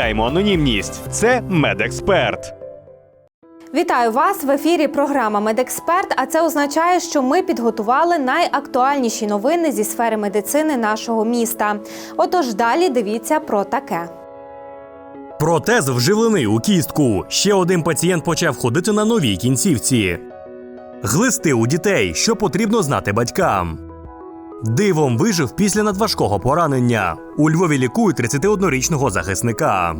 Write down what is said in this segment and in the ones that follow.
анонімність. Це медексперт. Вітаю вас в ефірі. Програма Медексперт. А це означає, що ми підготували найактуальніші новини зі сфери медицини нашого міста. Отож, далі дивіться про таке. Протез вживлений у кістку. Ще один пацієнт почав ходити на новій кінцівці. Глисти у дітей, що потрібно знати батькам. Дивом вижив після надважкого поранення. У Львові лікують 31-річного захисника.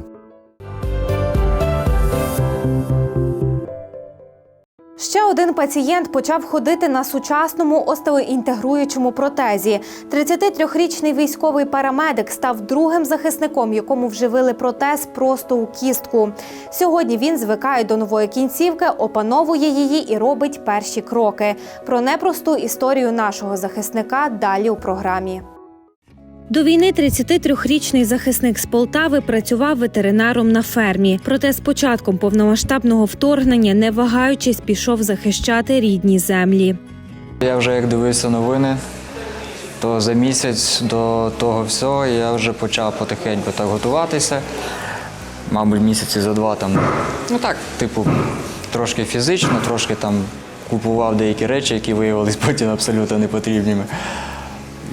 Ще один пацієнт почав ходити на сучасному остеоінтегруючому протезі. 33-річний військовий парамедик став другим захисником, якому вживили протез просто у кістку. Сьогодні він звикає до нової кінцівки, опановує її і робить перші кроки. Про непросту історію нашого захисника далі у програмі. До війни 33-річний захисник з Полтави працював ветеринаром на фермі. Проте з початком повномасштабного вторгнення, не вагаючись, пішов захищати рідні землі. Я вже як дивився новини, то за місяць до того всього я вже почав потихеньку так готуватися. Мабуть, місяці за два там. Ну так, типу, трошки фізично, трошки там купував деякі речі, які виявились потім абсолютно непотрібними.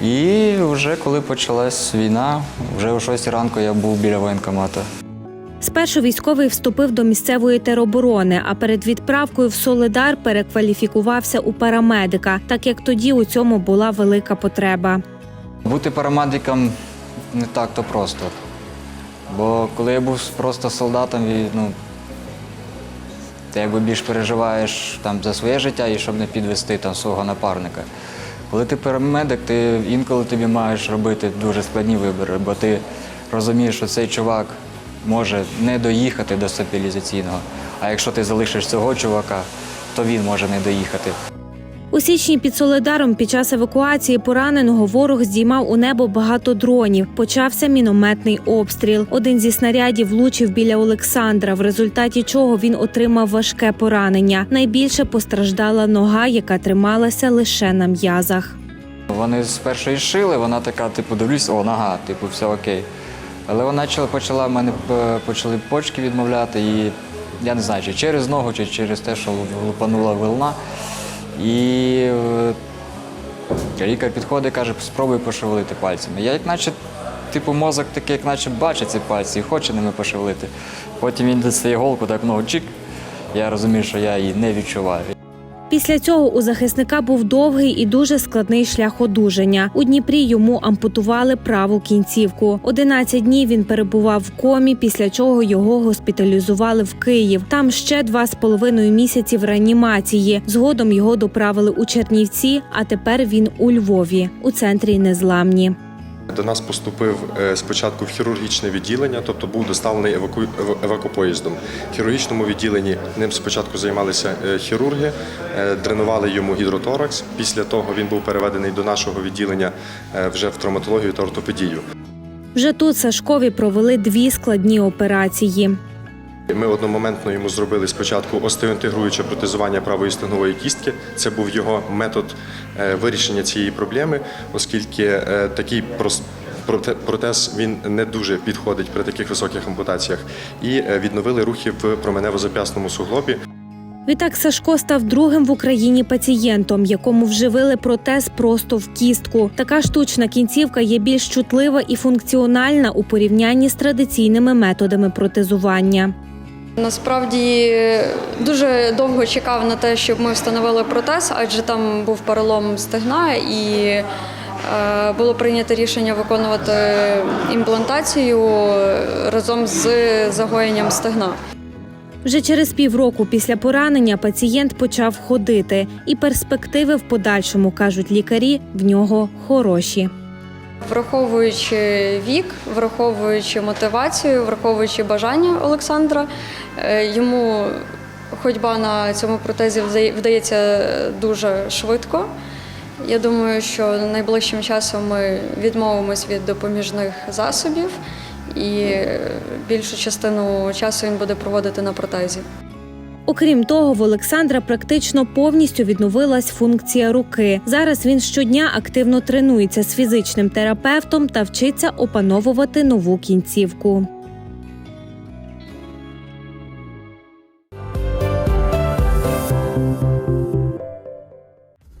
І вже коли почалась війна, вже о 6 ранку я був біля воєнкомату. Спершу військовий вступив до місцевої тероборони, а перед відправкою в Солидар перекваліфікувався у парамедика, так як тоді у цьому була велика потреба. Бути парамедиком не так то просто. Бо коли я був просто солдатом, і, ну, ти якби більш переживаєш там, за своє життя і щоб не підвести там, свого напарника. Коли ти парамедик, ти інколи тобі маєш робити дуже складні вибори, бо ти розумієш, що цей чувак може не доїхати до стабілізаційного. А якщо ти залишиш цього чувака, то він може не доїхати. У січні під Солидаром під час евакуації пораненого ворог здіймав у небо багато дронів. Почався мінометний обстріл. Один зі снарядів влучив біля Олександра, в результаті чого він отримав важке поранення. Найбільше постраждала нога, яка трималася лише на м'язах. Вони спершу і шили, вона така, типу, дивлюсь, о, нога, типу, все окей. Але вона почала, почала в мене е, почали почки відмовляти, і я не знаю, чи через ногу, чи через те, що лупанула вилна. І е, лікар підходить і каже, спробуй пошевелити пальцями. Я як наче, типу, мозок такий, як наче бачить ці пальці і хоче ними пошевелити. Потім він дістає голку, так ногу чик. Я розумію, що я її не відчуваю. Після цього у захисника був довгий і дуже складний шлях одужання. У Дніпрі йому ампутували праву кінцівку. 11 днів він перебував в комі, після чого його госпіталізували в Київ. Там ще два з половиною місяці в реанімації. Згодом його доправили у Чернівці, а тепер він у Львові, у центрі незламні. До нас поступив е, спочатку в хірургічне відділення, тобто був доставлений еваку... евакопоїздом. В хірургічному відділенні ним спочатку займалися е, хірурги, е, дренували йому гідроторакс. Після того він був переведений до нашого відділення вже в травматологію та ортопедію. Вже тут Сашкові провели дві складні операції. Ми одномоментно йому зробили спочатку остеоінтегруюче протезування правої стегнової кістки. Це був його метод е, вирішення цієї проблеми, оскільки е, такий протез він не дуже підходить при таких високих ампутаціях. І е, відновили рухи в променево-зап'ясному суглобі. Відтак Сашко став другим в Україні пацієнтом, якому вживили протез просто в кістку. Така штучна кінцівка є більш чутлива і функціональна у порівнянні з традиційними методами протезування. Насправді дуже довго чекав на те, щоб ми встановили протез, адже там був перелом стегна, і е, було прийнято рішення виконувати імплантацію разом з загоєнням стегна. Вже через півроку після поранення пацієнт почав ходити, і перспективи в подальшому кажуть лікарі в нього хороші. Враховуючи вік, враховуючи мотивацію, враховуючи бажання Олександра, е, йому ходьба на цьому протезі вдається дуже швидко. Я думаю, що найближчим часом ми відмовимось від допоміжних засобів і більшу частину часу він буде проводити на протезі. Окрім того, в Олександра практично повністю відновилась функція руки. Зараз він щодня активно тренується з фізичним терапевтом та вчиться опановувати нову кінцівку.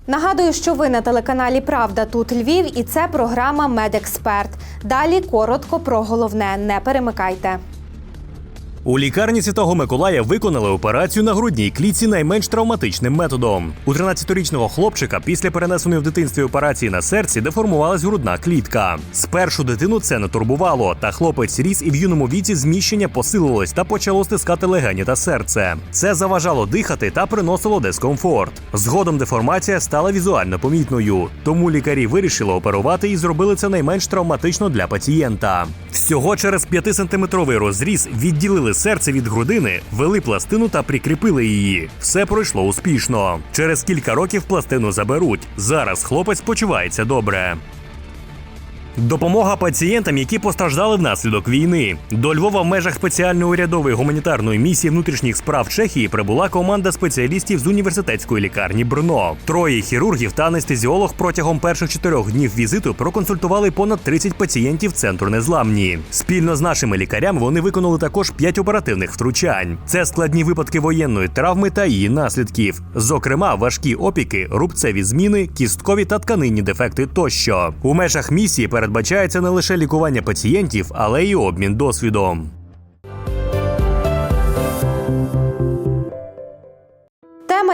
Нагадую, що ви на телеканалі Правда тут Львів, і це програма Медексперт. Далі коротко про головне. Не перемикайте. У лікарні Святого Миколая виконали операцію на грудній клітці найменш травматичним методом. У 13-річного хлопчика після перенесеної в дитинстві операції на серці деформувалась грудна клітка. Спершу дитину це не турбувало, та хлопець ріс і в юному віці зміщення посилилось та почало стискати легені та серце. Це заважало дихати та приносило дискомфорт. Згодом деформація стала візуально помітною, тому лікарі вирішили оперувати і зробили це найменш травматично для пацієнта. Всього через 5-сантиметровий розріз відділили серце від грудини, вели пластину та прикріпили її. Все пройшло успішно. Через кілька років пластину заберуть. Зараз хлопець почувається добре. Допомога пацієнтам, які постраждали внаслідок війни. До Львова в межах спеціальної урядової гуманітарної місії внутрішніх справ Чехії прибула команда спеціалістів з університетської лікарні Брно. Троє хірургів та анестезіолог протягом перших чотирьох днів візиту проконсультували понад 30 пацієнтів центру незламні. Спільно з нашими лікарями вони виконали також 5 оперативних втручань. Це складні випадки воєнної травми та її наслідків, зокрема важкі опіки, рубцеві зміни, кісткові та тканинні дефекти тощо. У межах місії передбачається не лише лікування пацієнтів, але й обмін досвідом.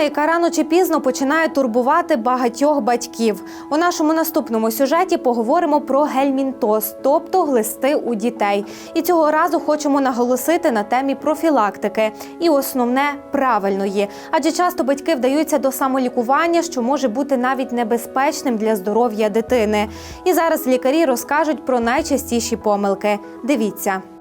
Яка рано чи пізно починає турбувати багатьох батьків. У нашому наступному сюжеті поговоримо про гельмінтоз, тобто глисти у дітей. І цього разу хочемо наголосити на темі профілактики і основне правильної. Адже часто батьки вдаються до самолікування, що може бути навіть небезпечним для здоров'я дитини. І зараз лікарі розкажуть про найчастіші помилки. Дивіться.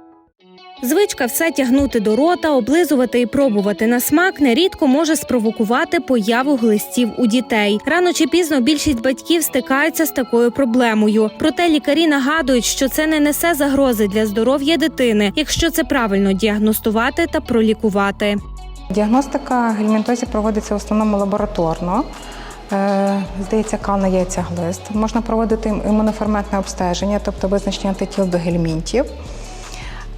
Звичка все тягнути до рота, облизувати і пробувати на смак нерідко може спровокувати появу глистів у дітей. Рано чи пізно більшість батьків стикаються з такою проблемою. Проте лікарі нагадують, що це не несе загрози для здоров'я дитини, якщо це правильно діагностувати та пролікувати. Діагностика гельмінтозів проводиться в основному лабораторно. Е, Здається, кал на яйця-глист. Можна проводити імуноферментне обстеження, тобто визначення антитіл до гельмінтів.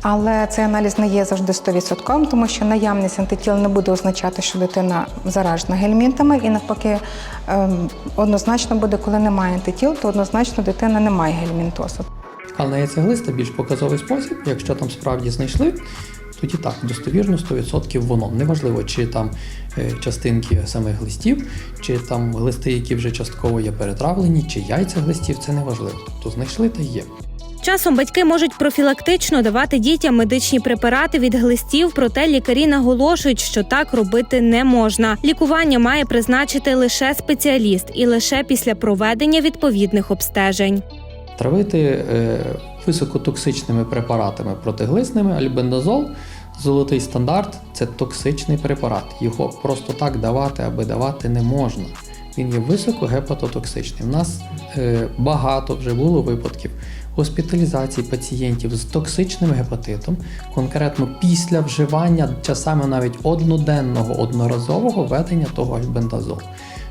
Але цей аналіз не є завжди 100%, тому що наявність антитіл не буде означати, що дитина заражена гельмінтами, і навпаки, ем, однозначно буде, коли немає антитіл, то однозначно дитина не має гельмінтозу. Але яйцеглиста більш показовий спосіб, якщо там справді знайшли, тоді так, достовірно 100% воно. Неважливо, чи там е, частинки самих глистів, чи там глисти, які вже частково є перетравлені, чи яйця глистів, це не важливо. Тобто знайшли та є. Часом батьки можуть профілактично давати дітям медичні препарати від глистів, проте лікарі наголошують, що так робити не можна. Лікування має призначити лише спеціаліст і лише після проведення відповідних обстежень. Травити е, високотоксичними препаратами протиглисними, альбендазол, золотий стандарт це токсичний препарат. Його просто так давати, аби давати не можна. Він є високогепатотоксичний. У нас е, багато вже було випадків госпіталізації пацієнтів з токсичним гепатитом, конкретно після вживання часами навіть одноденного одноразового введення того альбендазолу.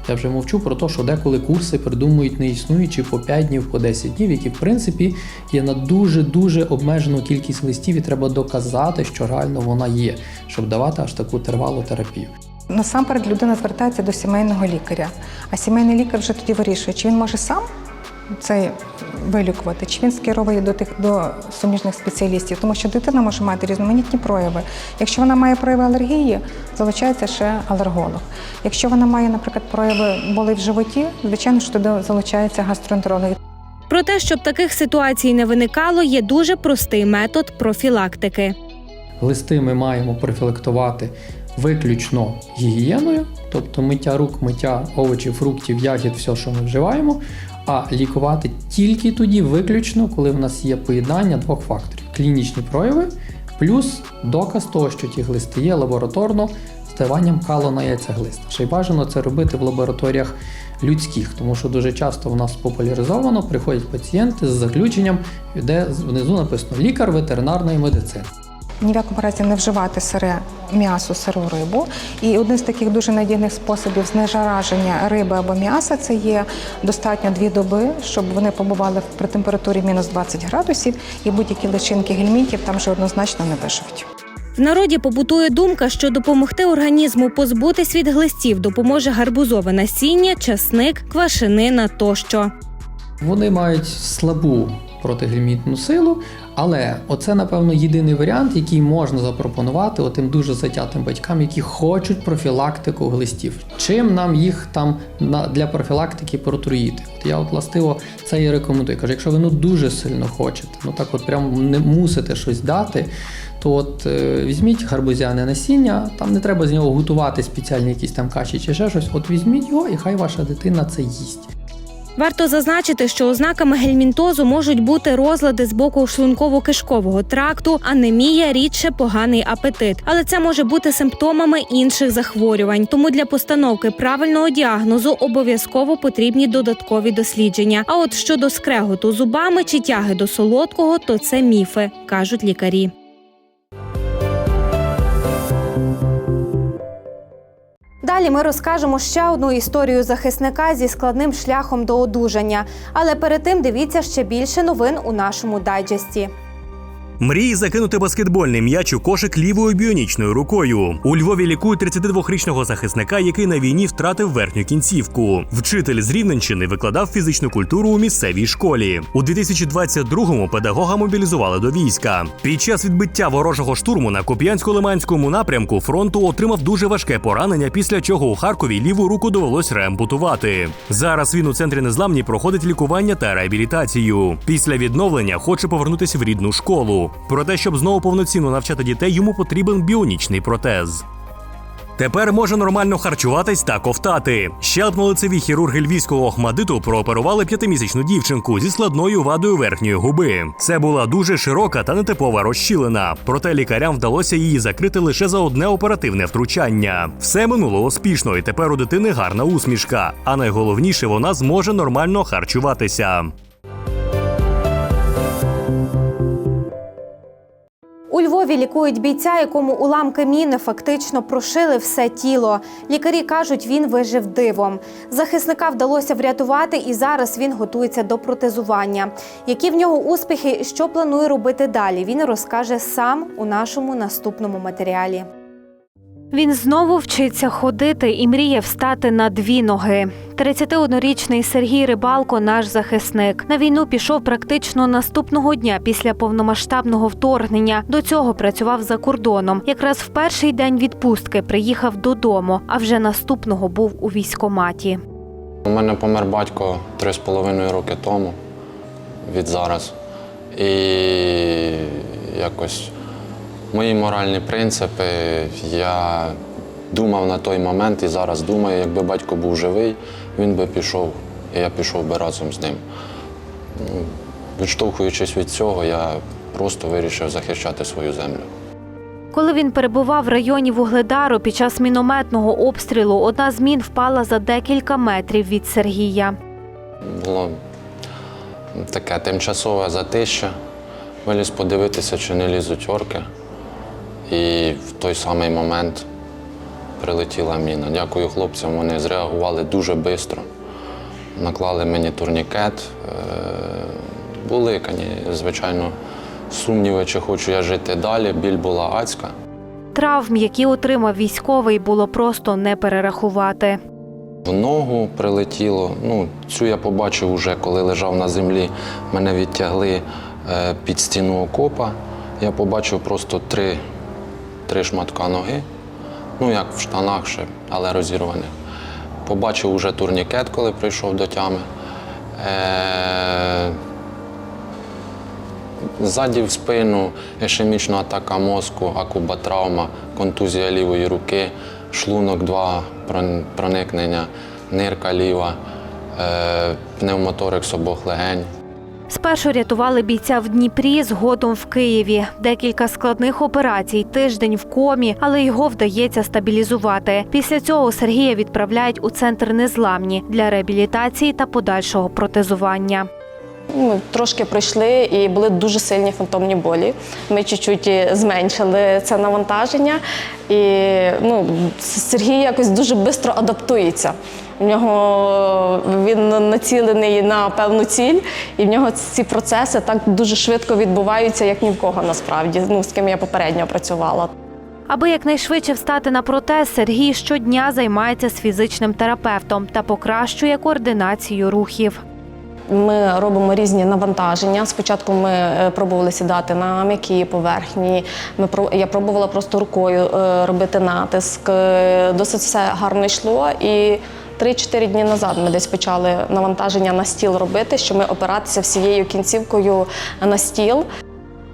Я вже мовчу про те, що деколи курси придумують неіснуючі по 5 днів, по 10 днів, які в принципі є на дуже-дуже обмежену кількість листів, і треба доказати, що реально вона є, щоб давати аж таку тривалу терапію. Насамперед людина звертається до сімейного лікаря, а сімейний лікар вже тоді вирішує, чи він може сам цей вилікувати, чи він скеровує до тих до суміжних спеціалістів, тому що дитина може мати різноманітні прояви. Якщо вона має прояви алергії, залучається ще алерголог. Якщо вона має, наприклад, прояви боли в животі, звичайно, що туди залучається гастроентеролог. Про те, щоб таких ситуацій не виникало, є дуже простий метод профілактики. Глисти ми маємо профілактувати виключно гігієною, тобто миття рук, миття овочів, фруктів, ягід, все, що ми вживаємо, а лікувати тільки тоді, виключно, коли в нас є поєднання двох факторів: клінічні прояви, плюс доказ того, що ті глисти є лабораторно здаванням калу на яйцеглиста. Ще й бажано це робити в лабораторіях людських, тому що дуже часто в нас популяризовано приходять пацієнти з заключенням, де внизу написано лікар ветеринарної медицини. Ні в якому разі не вживати сире м'ясо, сиру рибу. І один з таких дуже надійних способів знежараження риби або м'яса це є достатньо дві доби, щоб вони побували при температурі мінус 20 градусів, і будь-які личинки гельмінтів там вже однозначно не виживуть. В народі побутує думка, що допомогти організму позбутись від глистів допоможе гарбузове насіння, часник, квашенина тощо. Вони мають слабу протигельмінтну силу, але оце, напевно, єдиний варіант, який можна запропонувати отим дуже затятим батькам, які хочуть профілактику глистів. Чим нам їх там для профілактики протруїти? От я от властиво це і рекомендую. Кажу, якщо ви ну дуже сильно хочете, ну так от прям не мусите щось дати. То от е, візьміть гарбузяне насіння, там не треба з нього готувати спеціальні якісь там каші чи ще щось. От візьміть його, і хай ваша дитина це їсть. Варто зазначити, що ознаками гельмінтозу можуть бути розлади з боку шлунково-кишкового тракту, анемія, рідше поганий апетит. Але це може бути симптомами інших захворювань. Тому для постановки правильного діагнозу обов'язково потрібні додаткові дослідження. А от щодо скреготу зубами чи тяги до солодкого, то це міфи, кажуть лікарі. Далі ми розкажемо ще одну історію захисника зі складним шляхом до одужання. Але перед тим дивіться ще більше новин у нашому дайджесті. Мрії закинути баскетбольний м'яч у кошик лівою біонічною рукою. У Львові лікують 32-річного захисника, який на війні втратив верхню кінцівку. Вчитель з Рівненщини викладав фізичну культуру у місцевій школі. У 2022-му педагога мобілізували до війська. Під час відбиття ворожого штурму на Куп'янсько-Лиманському напрямку фронту отримав дуже важке поранення, після чого у Харкові ліву руку довелось реампутувати. Зараз він у центрі незламні проходить лікування та реабілітацію. Після відновлення хоче повернутися в рідну школу. Проте, щоб знову повноцінно навчати дітей, йому потрібен біонічний протез. Тепер може нормально харчуватись та ковтати. Щелепно лицеві хірурги львівського охмадиту прооперували п'ятимісячну дівчинку зі складною вадою верхньої губи. Це була дуже широка та нетипова розщілина. Проте лікарям вдалося її закрити лише за одне оперативне втручання. Все минуло успішно, і тепер у дитини гарна усмішка. А найголовніше, вона зможе нормально харчуватися. У Львові лікують бійця, якому уламки міни фактично прошили все тіло. Лікарі кажуть, він вижив дивом. Захисника вдалося врятувати, і зараз він готується до протезування. Які в нього успіхи що планує робити далі? Він розкаже сам у нашому наступному матеріалі. Він знову вчиться ходити і мріє встати на дві ноги. 31-річний Сергій Рибалко наш захисник. На війну пішов практично наступного дня після повномасштабного вторгнення. До цього працював за кордоном. Якраз в перший день відпустки приїхав додому, а вже наступного був у військоматі. У мене помер батько три з половиною роки тому від зараз. І якось мої моральні принципи я думав на той момент і зараз думаю, якби батько був живий, він би пішов, і я пішов би разом з ним. Відштовхуючись від цього, я просто вирішив захищати свою землю. Коли він перебував в районі Вугледару під час мінометного обстрілу, одна з мін впала за декілька метрів від Сергія. Було таке тимчасове затища. Виліз подивитися, чи не лізуть орки. І в той самий момент прилетіла міна. Дякую хлопцям, вони зреагували дуже швидко. Наклали мені турнікет. Е, Були, звичайно, сумніви, чи хочу я жити далі. Біль була адська. Травм, які отримав військовий, було просто не перерахувати. В ногу прилетіло. Ну, цю я побачив уже, коли лежав на землі. Мене відтягли е, під стіну окопа. Я побачив просто три, три шматка ноги. Ну, як в штанах ще, але розірваних. Побачив уже турнікет, коли прийшов до тями. Е, Ззаді в спину ішемічна атака мозку, акубатравма, контузія лівої руки, шлунок 2, прон- проникнення, нирка ліва, е, пневмоторикс обох легень. Спершу рятували бійця в Дніпрі, згодом в Києві. Декілька складних операцій, тиждень в комі, але його вдається стабілізувати. Після цього Сергія відправляють у центр незламні для реабілітації та подальшого протезування. Ми трошки пройшли і були дуже сильні фантомні болі. Ми чуть-чуть зменшили це навантаження, і ну, Сергій якось дуже швидко адаптується. В нього він націлений на певну ціль, і в нього ці процеси так дуже швидко відбуваються, як ні в кого насправді. Ну, з ким я попередньо працювала. Аби якнайшвидше встати на протез, Сергій щодня займається з фізичним терапевтом та покращує координацію рухів. Ми робимо різні навантаження. Спочатку ми е, пробували сідати на м'які поверхні. Ми я пробувала просто рукою е, робити натиск. Е, Досить все гарно йшло. І 3-4 дні назад ми десь почали навантаження на стіл робити, що ми опиратися всією кінцівкою на стіл.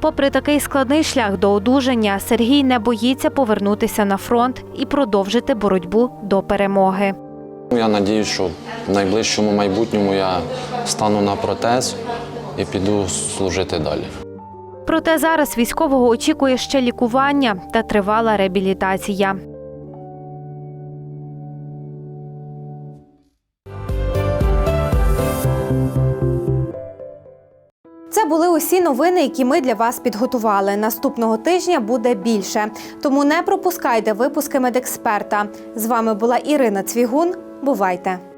Попри такий складний шлях до одужання, Сергій не боїться повернутися на фронт і продовжити боротьбу до перемоги. Я сподіваюся, що в найближчому майбутньому я стану на протез і піду служити далі. Проте зараз військового очікує ще лікування та тривала реабілітація. Були усі новини, які ми для вас підготували. Наступного тижня буде більше. Тому не пропускайте випуски медексперта. З вами була Ірина Цвігун. Бувайте!